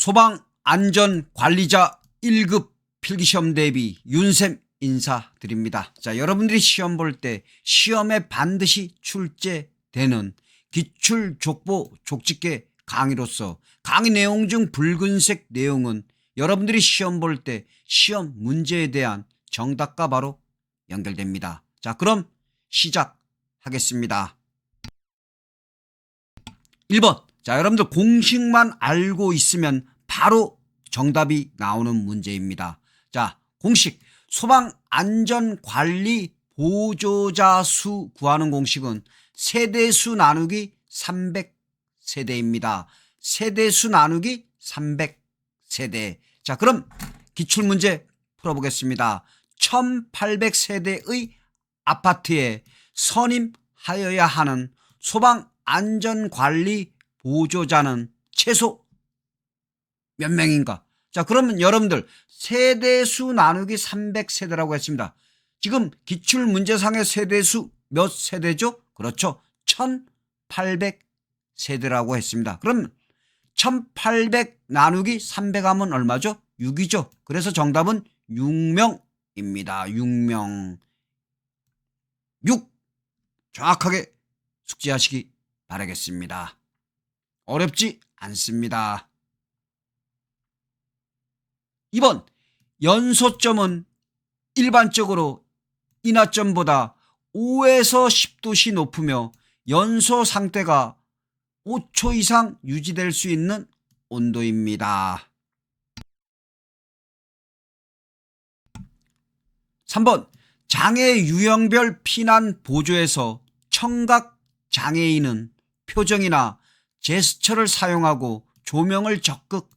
소방 안전 관리자 1급 필기시험 대비 윤쌤 인사드립니다. 자, 여러분들이 시험 볼 때 시험에 반드시 출제되는 기출 족보 족집계 강의로서 강의 내용 중 붉은색 내용은 여러분들이 시험 볼 때 시험 문제에 대한 정답과 바로 연결됩니다. 자, 그럼 시작하겠습니다. 1번. 자, 여러분들 공식만 알고 있으면 바로 정답이 나오는 문제입니다. 자, 공식. 소방 안전 관리 보조자 수 구하는 공식은 세대수 나누기 300 세대입니다. 세대수 나누기 300 세대. 자, 그럼 기출 문제 풀어보겠습니다. 1800 세대의 아파트에 선임하여야 하는 소방 안전 관리 보조자는 최소 몇 명인가? 자, 그러면 여러분들 세대수 나누기 300세대라고 했습니다. 지금 기출 문제상의 세대수 몇 세대죠? 그렇죠. 1800세대라고 했습니다. 그럼 1800 나누기 300 하면 얼마죠? 6이죠. 그래서 정답은 6명입니다. 6명. 6. 정확하게 숙지하시기 바라겠습니다. 어렵지 않습니다. 2번 연소점은 일반적으로 인하점보다 5에서 10도씨 높으며 연소 상태가 5초 이상 유지될 수 있는 온도입니다. 3번 장애 유형별 피난 보조에서 청각 장애인은 표정이나 제스처를 사용하고 조명을 적극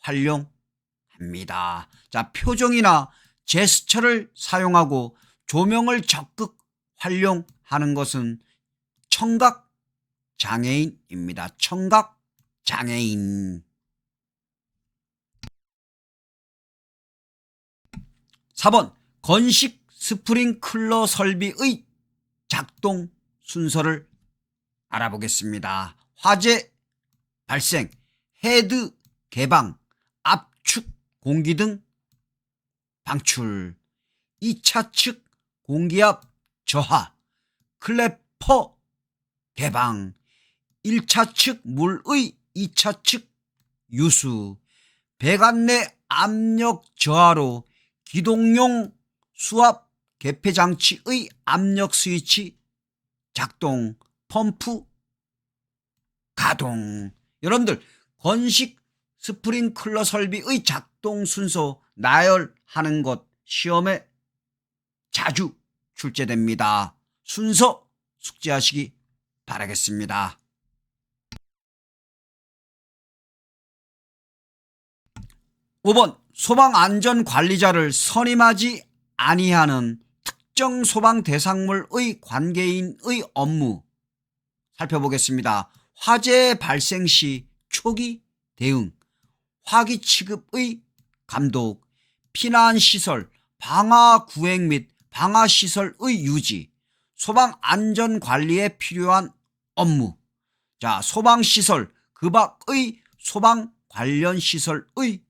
활용합니다. 자, 표정이나 제스처를 사용하고 조명을 적극 활용하는 것은 청각 장애인입니다. 청각 장애인. 4번 건식 스프링클러 설비의 작동 순서를 알아보겠습니다. 화재 발생, 헤드 개방, 압축 공기 등 방출, 2차 측 공기압 저하, 클래퍼 개방, 1차 측 물의 2차 측 유수, 배관 내 압력 저하로 기동용 수압 개폐 장치의 압력 스위치 작동, 펌프 가동. 여러분들 건식 스프링클러 설비의 작동 순서 나열하는 것 시험에 자주 출제됩니다. 순서 숙지하시기 바라겠습니다. 5번 소방 안전 관리자를 선임하지 아니하는 특정 소방 대상물의 관계인의 업무 살펴보겠습니다. 화재 발생 시 초기 대응, 화기 취급의 감독, 피난시설, 방화 구획 및 방화시설의 유지, 소방 안전 관리에 필요한 업무. 자, 소방시설, 그 밖의 소방 관련 시설의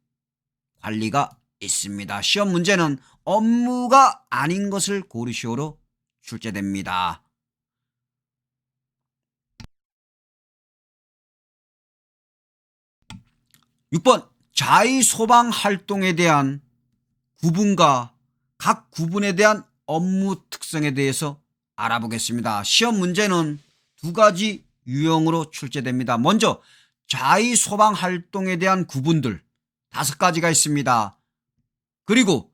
관리가 있습니다. 시험 문제는 업무가 아닌 것을 고르시오로 출제됩니다. 6번 자의 소방 활동에 대한 구분과 각 구분에 대한 업무 특성에 대해서 알아보겠습니다. 시험 문제는 두 가지 유형으로 출제됩니다. 먼저 자의 소방 활동에 대한 구분들 다섯 가지가 있습니다. 그리고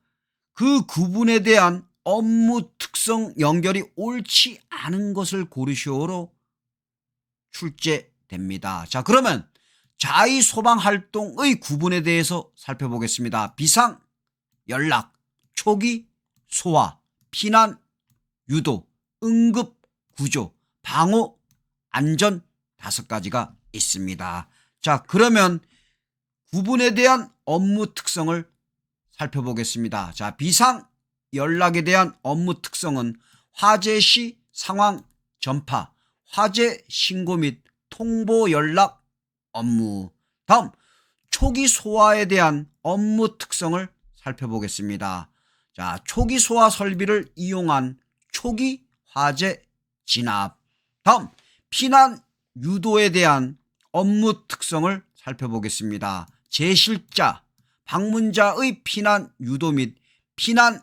그 구분에 대한 업무 특성 연결이 옳지 않은 것을 고르시오로 출제됩니다. 자, 그러면 자의 소방 활동의 구분에 대해서 살펴보겠습니다. 비상, 연락, 초기, 소화, 피난, 유도, 응급, 구조, 방호, 안전 다섯 가지가 있습니다. 자, 그러면 구분에 대한 업무 특성을 살펴보겠습니다. 자, 비상 연락에 대한 업무 특성은 화재 시 상황 전파, 화재 신고 및 통보 연락 업무. 다음 초기 소화에 대한 업무 특성을 살펴보겠습니다. 자, 초기 소화 설비를 이용한 초기 화재 진압. 다음, 피난 유도에 대한 업무 특성을 살펴보겠습니다. 제실자, 방문자의 피난 유도 및 피난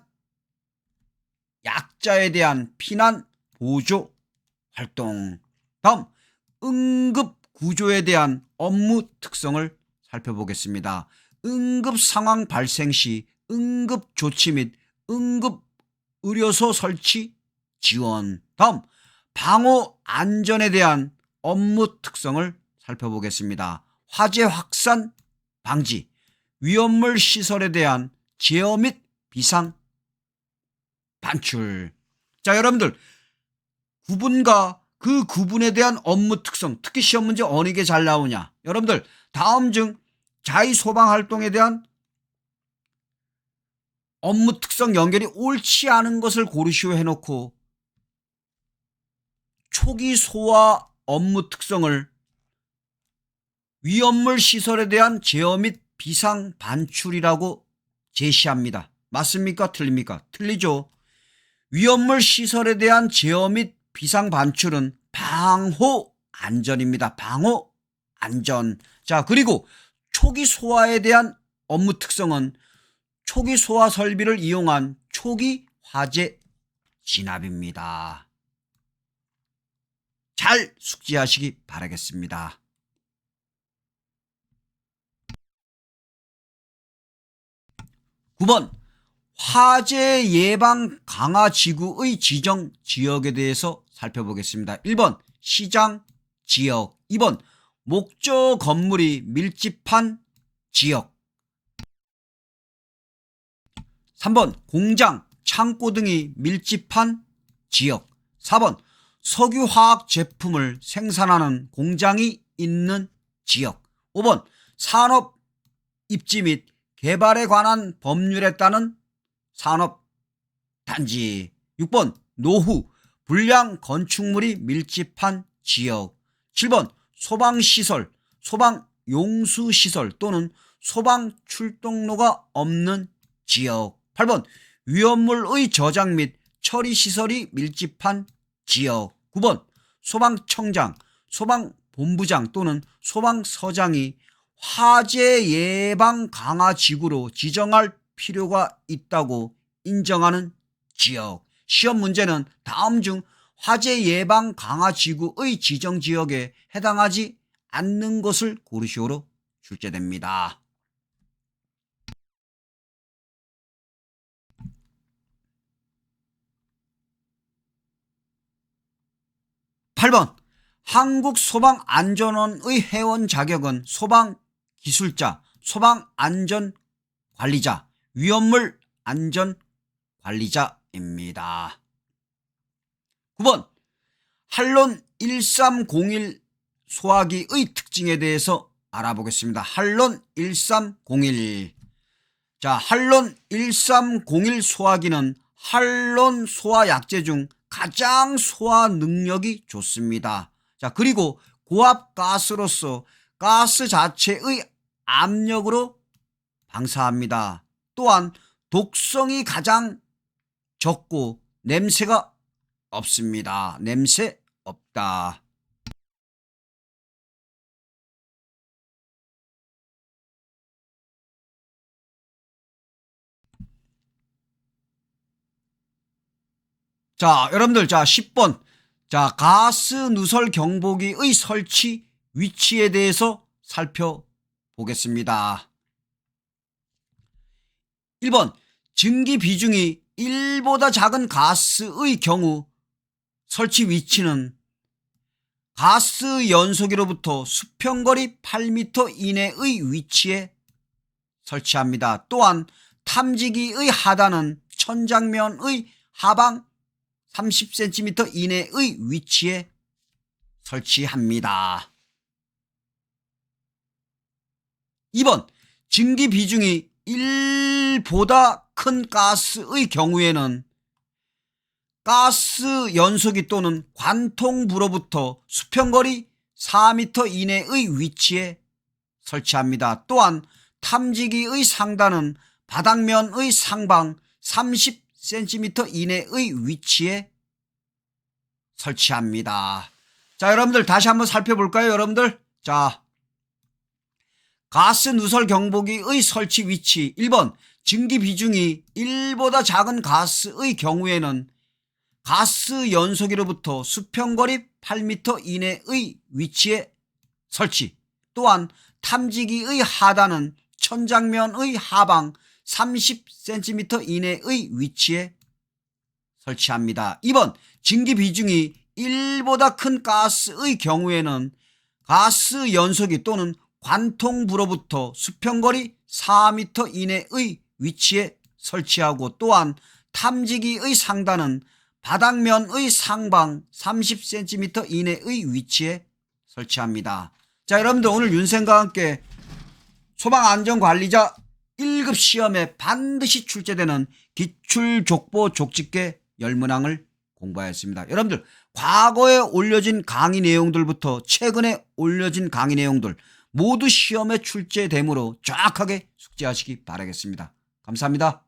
약자에 대한 피난 보조 활동. 다음, 응급 구조에 대한 업무 특성을 살펴보겠습니다. 응급 상황 발생 시 응급 조치 및 응급 의료소 설치 지원. 다음, 방호 안전에 대한 업무 특성을 살펴보겠습니다. 화재 확산 방지, 위험물 시설에 대한 제어 및 비상 반출. 자, 여러분들 구분과 그 구분에 대한 업무 특성, 특히 시험 문제 어느 게 잘 나오냐? 여러분들 다음 중 자위 소방 활동에 대한 업무 특성 연결이 옳지 않은 것을 고르시오 해놓고 초기 소화 업무 특성을 위험물 시설에 대한 제어 및 비상 반출이라고 제시합니다. 맞습니까? 틀립니까? 틀리죠. 위험물 시설에 대한 제어 및 비상 반출은 방호 안전입니다. 방호 안전. 자, 그리고 초기 소화에 대한 업무 특성은 초기 소화 설비를 이용한 초기 화재 진압입니다. 잘 숙지하시기 바라겠습니다. 9번 화재 예방 강화 지구의 지정 지역에 대해서 살펴보겠습니다. 1번 시장 지역, 2번 목조 건물이 밀집한 지역, 3번 공장, 창고 등이 밀집한 지역, 4번 석유화학 제품을 생산하는 공장이 있는 지역, 5번 산업 입지 및 개발에 관한 법률에 따른 산업 단지. 6번 노후 불량 건축물이 밀집한 지역. 7번 소방시설 소방 용수시설 또는 소방 출동로가 없는 지역. 8번 위험물의 저장 및 처리시설이 밀집한 지역. 9번 소방청장 소방본부장 또는 소방서장이 화재 예방 강화 지구로 지정할 필요가 있다고 인정하는 지역. 시험 문제는 다음 중 화재 예방 강화 지구의 지정 지역에 해당하지 않는 것을 고르시오로 출제됩니다. 8번 한국소방안전원의 회원 자격은 소방기술자, 소방안전관리자, 위험물 안전관리자 입니다. 9번 한론 1301 소화기의 특징에 대해서 알아보겠습니다. 한론 1301 자, 한론 1301 소화기는 한론 소화 약제 중 가장 소화 능력이 좋습니다. 자, 그리고 고압 가스로서 가스 자체의 압력으로 방사합니다. 또한 독성이 가장 적고 냄새가 없습니다. 냄새 없다. 자, 여러분들, 자, 10번. 자, 가스 누설 경보기의 설치 위치에 대해서 살펴보겠습니다. 1번. 증기 비중이 1보다 작은 가스의 경우 설치 위치는 가스 연소기로부터 수평거리 8m 이내의 위치에 설치합니다. 또한 탐지기의 하단은 천장면의 하방 30cm 이내의 위치에 설치합니다. 2번 증기 비중이 1보다 큰 가스의 경우에는 가스 연소기 또는 관통부로부터 수평거리 4m 이내의 위치에 설치합니다. 또한 탐지기의 상단은 바닥면의 상방 30cm 이내의 위치에 설치합니다. 자, 여러분들 다시 한번 살펴볼까요, 여러분들? 자, 가스 누설 경보기의 설치 위치 1번 증기 비중이 1보다 작은 가스의 경우에는 가스 연소기로부터 수평거리 8m 이내의 위치에 설치 또한 탐지기의 하단은 천장면의 하방 30cm 이내의 위치에 설치합니다. 2번 증기 비중이 1보다 큰 가스의 경우에는 가스 연소기 또는 관통부로부터 수평거리 4m 이내의 위치에 설치하고 또한 탐지기의 상단은 바닥면의 상방 30cm 이내의 위치에 설치합니다. 자, 여러분들 오늘 윤생과 함께 소방안전관리자 1급 시험에 반드시 출제되는 기출족보 족집계 열문항을 공부하였습니다. 여러분들 과거에 올려진 강의 내용들부터 최근에 올려진 강의 내용들 모두 시험에 출제되므로 정확하게 숙지하시기 바라겠습니다. 감사합니다.